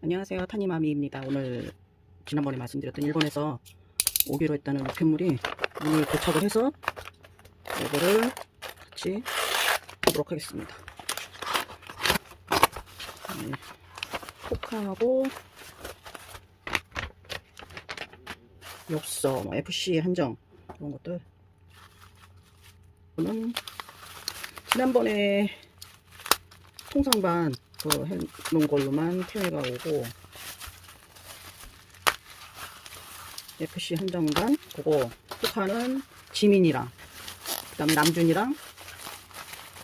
안녕하세요. 타니마미입니다. 오늘 지난번에 말씀드렸던 일본에서 오기로 했다는 우편물이 오늘 도착을 해서 이거를 같이 보도록 하겠습니다. 네, 포카하고 엽서, 뭐 FC 한정 이런 것들 저는 지난번에 통상반 그 해놓은 걸로만 태회가 오고 FC 한정반 그거 포카는 지민이랑 그 다음에 남준이랑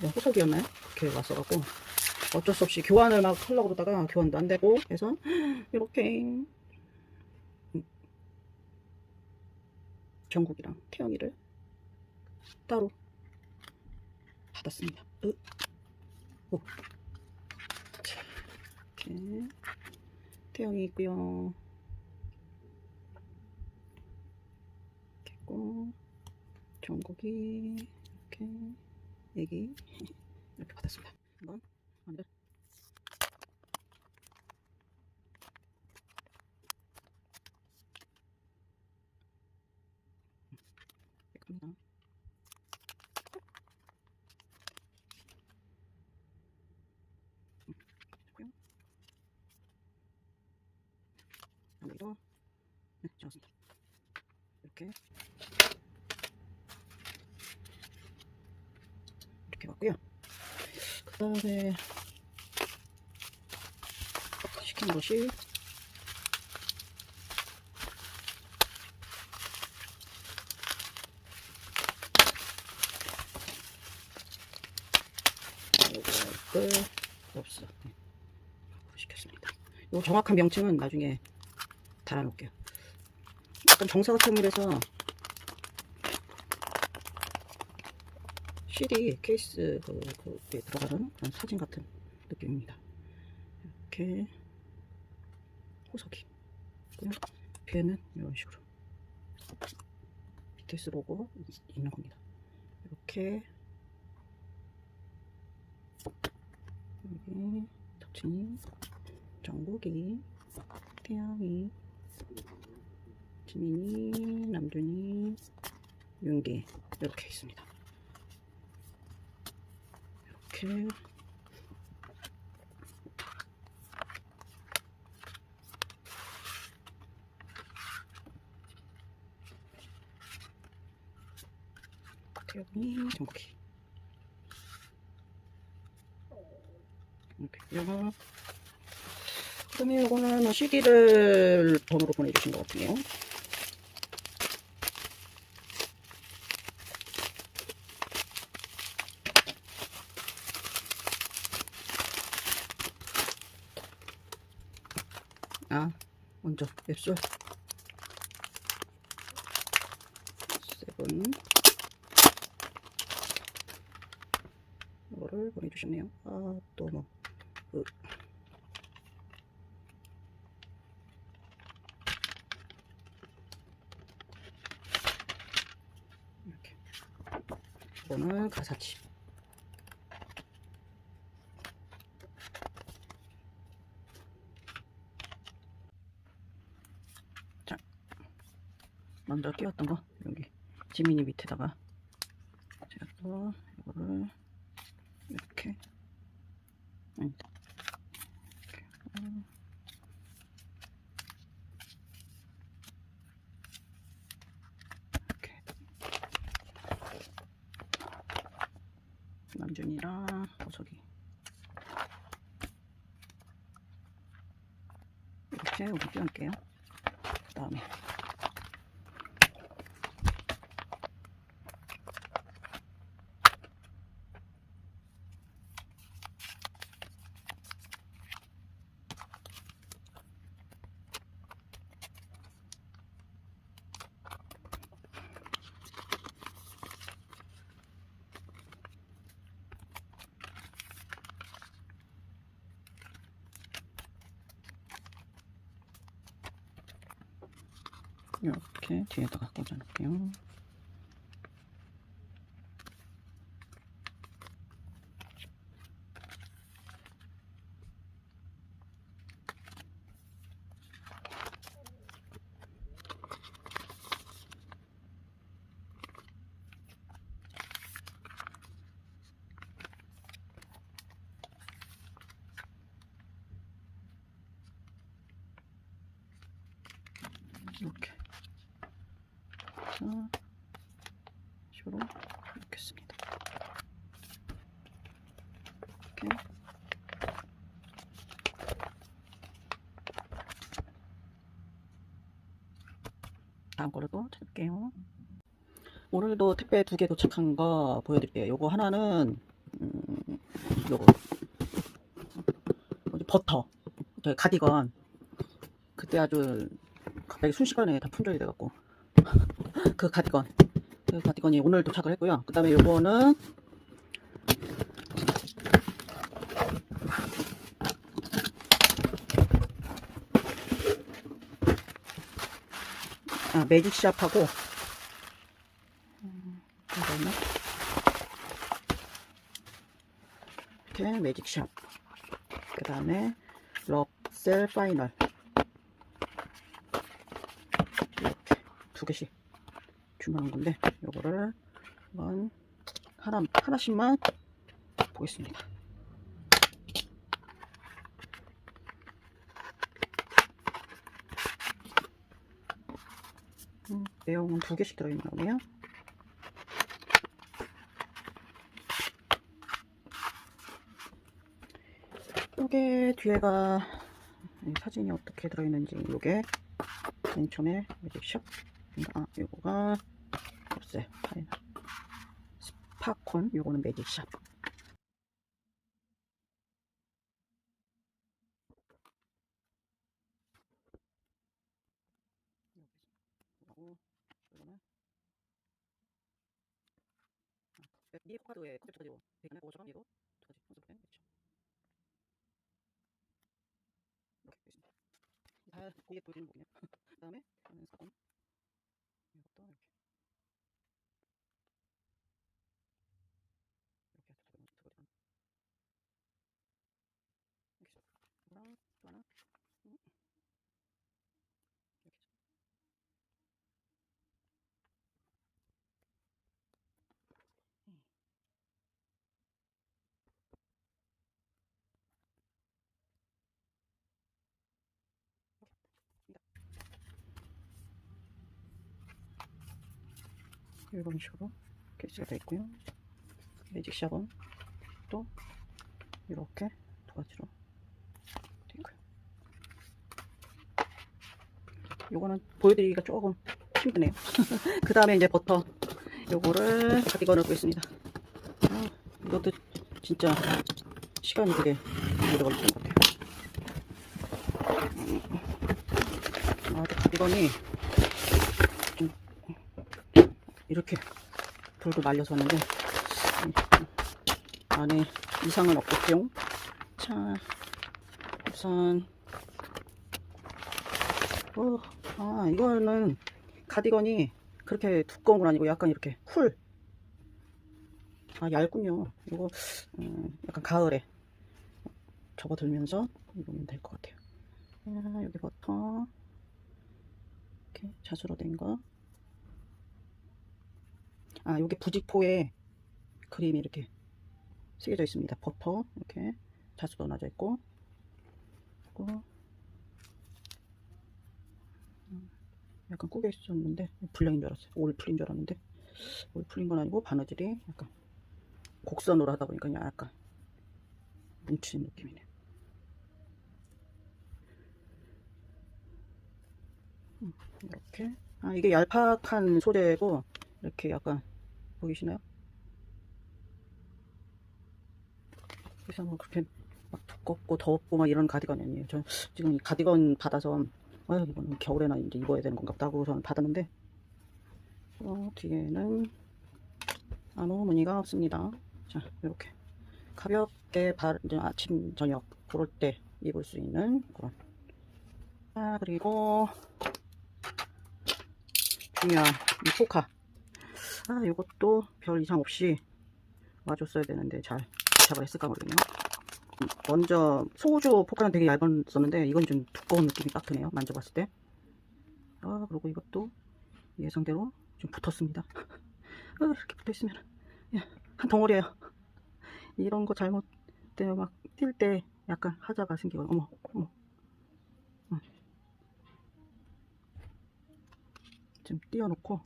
네, 호석이었나요? 이렇게 왔어갖고 어쩔 수 없이 교환을 막 하려고 그러다가 교환도 안 되고 해서 이렇게 정국이랑 태영이를 따로 받았습니다. 으. 오. 자, 이렇게 태영이 있고요. 이렇게 있고 정국이 이렇게 애기 이렇게 받았습니다. 한번 안돼. 이겁니다. 됐고요. 여기도 네, 좋습니다. 이렇게 이렇게 왔고요. 그 다음에 시킨 것이 이거를 없어. 네. 시켰습니다. 이 정확한 명칭은 나중에 달아놓을게요. 약간 정사각형이라서 CD 케이스 그, 그에 들어가는 그런 사진 같은 느낌입니다. 이렇게 호석이 그냥 뒤에는 이런 식으로 BTS 로고 있는 겁니다. 이렇게 여기 덕진이 정국이 태양이 지민이 남준이 윤기. 이렇게 있습니다. 이렇게. 태영이 정국이 이렇게. 요 그다음에 이거는 CD를 번호로 보내주신 것 같네요. 아, 먼저 웹솔 세븐 이거를 보내주셨네요. 아, 또 뭐, 그, 이렇게. 이거는 가사치. 먼저 끼웠던 거 여기 지민이 밑에다가. 제가 또 이거를 이렇게. 이렇게. 남준이랑 호석이 이렇게 여기 띄울게요. 그 다음에 이렇게 뒤에다가 꽂아놓을게요. 이렇게 자 식으로 넣겠습니다. 이렇게 다음 거로도 찾을게요. 오늘도 택배 두 개 도착한 거 보여드릴게요. 요거 하나는 음, 요거? 버터 저 가디건 그때 아주 갑자기 순식간에 다 품절이 돼갖고 그 가디건 그 가디건이 오늘 도착을 했고요. 그 다음에 요거는 아 매직샵하고 있나? 이렇게 매직샵 그 다음에 럽셀 파이널 이렇게 두 개씩 주문한 건데 요거를 한번 하나 하나씩만 보겠습니다. 음, 내용은 두 개씩 들어있나 보네요. 요게 뒤에가 이 사진이 어떻게 들어있는지 요게 맨 처음에 매직샵 아 요거가 글쎄 파이널 스파콘 요거는 매직샵 이 코카드에 컨셉 터지고 베이컨에 그거처럼 얘도 터지 컨셉 그렇죠. 다 고기에 보여주는 거군요. 그 다음에 저는 사건 이것도 이렇게 해서 저거는 저거는 이렇게 해서 이거랑 또 하나 음. 이렇게 해서 음. 이런 식으로 게시가 되어 있고요. 매직 샵은 또 이렇게 두 가지로 되어 있고요. 요거는 보여드리기가 조금 힘드네요. 그 다음에 이제 버터 요거를 가디건을 보겠습니다. 아, 이것도 진짜 시간이 되게 오래 걸리는 것 같아요. 아, 근데 가디건이 좀 이렇게 돌도 말려서 왔는데 음, 안에 이상은 없겠죠? 자 우선 어, 아 이거는 가디건이 그렇게 두꺼운 건 아니고 약간 이렇게 쿨. 아 얇군요. 이거 음, 약간 가을에 접어들면서 입으면 될 것 같아요. 아, 여기 버터 이렇게 자수로 된 거. 아, 여기 부직포에 그림이 이렇게 새겨져 있습니다. 버터 이렇게 자수도 나져 있고, 그리고 음, 약간 꾸겨 있었는데 불량인 줄 알았어요. 올 풀린 줄 알았는데 올 풀린 건 아니고 바느질이 약간 곡선으로 하다 보니까 약간 뭉친 느낌이네. 음, 이렇게 아 이게 얄팍한 소재고 이렇게 약간 보이시나요? 그래서 뭐 그렇게 막 두껍고 더웠고 막 이런 가디건이 아니에요. 저 지금 이 가디건 받아서 아 이거는 겨울에나 이제 입어야 되는 건가 보다 하고 저는 받았는데 어, 뒤에는 아무 무늬가 없습니다. 자 이렇게 가볍게 발 이제 아침 저녁 그럴 때 입을 수 있는 그런 아 그리고 중요한 이 포카 아 이것도 별 이상 없이 와줬어야 되는데 잘 도착을 했을까 모르겠네요. 음, 먼저 소우주 포카는 되게 얇았었는데 이건 좀 두꺼운 느낌이 딱 드네요 만져봤을 때 아 그리고 이것도 예상대로 좀 붙었습니다. 아, 이렇게 붙어있으면 한 덩어리예요. 이런 거 잘못되면 막뛸 때 약간 하자가 생기거든요. 어머 어머. 음. 좀 띄워놓고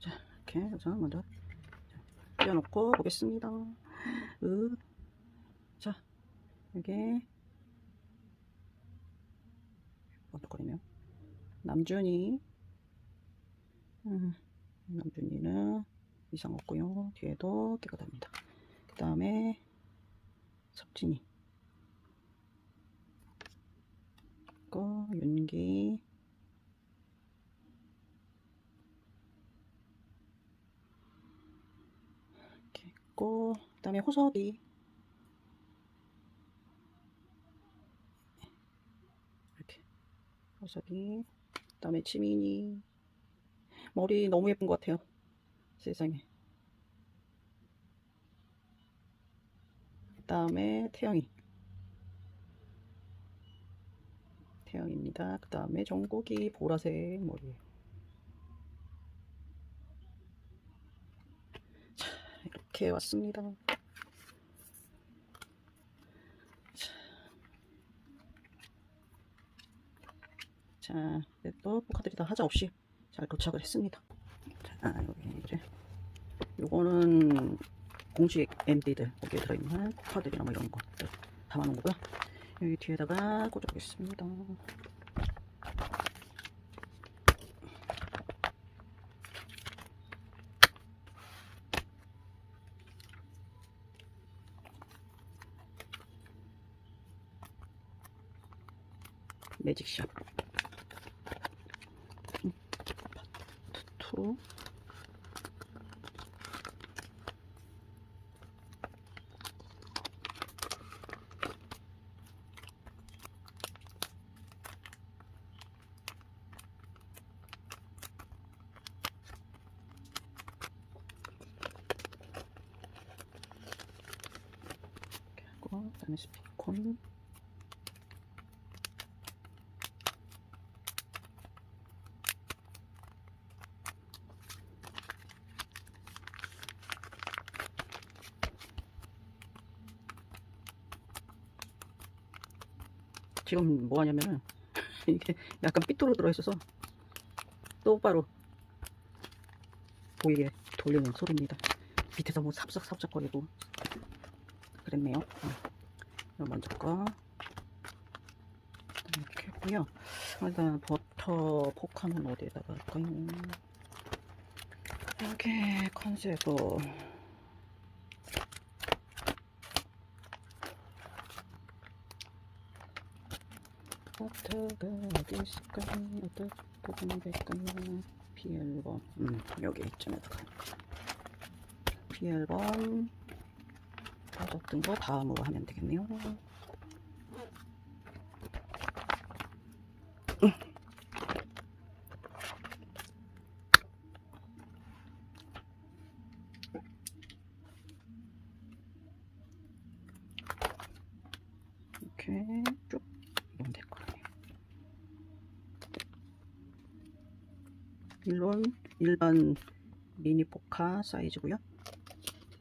자 이렇게 해서 먼저 띄워놓고 보겠습니다. 으. 자 이게 번쩍거리네요. 남준이 음, 남준이는 이상 없고요. 뒤에도 깨끗합니다. 그 다음에 섭진이 거 윤기 이렇게 있고 그 다음에 호석이. 이렇게. 호석이. 그 다음에 지민이. 머리 너무 예쁜 것 같아요. 세상에. 그 다음에 태영이. 태영입니다. 그 다음에 정국이 보라색 머리예요 자 이렇게 왔습니다 자, 이제 또 포카들이 다 하자 없이 잘 도착을 했습니다. 자, 여기 이제 요거는 공식 MD들 여기에 들어있는 포카들이나 뭐 이런 것들 담아놓은 거고요. 여기 뒤에다가 꽂아보겠습니다. 매직샵. 투 그다음에 스피콘 지금 뭐 하냐면은 이게 약간 삐뚤어 들어있어서 똑바로 보이게 돌리는 소리입니다. 밑에서 뭐 삽삭삽삭거리고 그랬네요. 어. 이거 먼저 거 이렇게 했고요. 일단 버터 포카는 어디에다가 할까요? 여기 컨셉을 버터가 어디 있을까요? 어디 보면 될까요? B앨범 음 여기 이쯤에다가 할까 B앨범 터졌던 거 다음으로 하면 되겠네요 음. 이렇게 쭉 넣으면 될 거예요. 물론 일반 미니 포카 사이즈고요.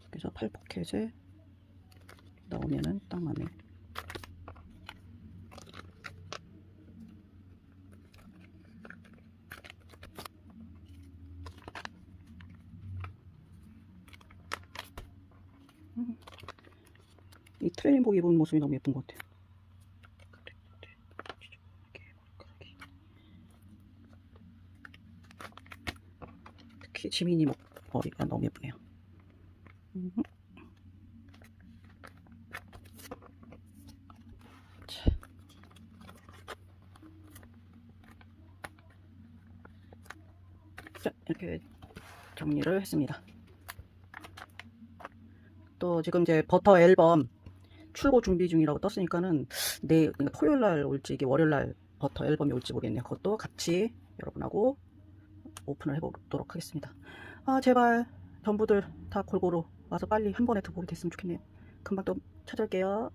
그래서 8포켓에 나오면은 딱 맞네. 음. 이 트레이닝복 입은 모습이 너무 예쁜 것 같아요. 지민이 목- 머리가 너무 예쁘네요. 자, 이렇게 정리를 했습니다. 또 지금 이제 버터 앨범 출고 준비 중이라고 떴으니까는 내 그러니까 토요일 날 올지 이게 월요일 날 버터 앨범이 올지 모르겠네요. 그것도 같이 여러분하고 오픈을 해보도록 하겠습니다. 아 제발 전부들 다 골고루 와서 빨리 한 번에 더 보게 됐으면 좋겠네요. 금방 또 찾아올게요.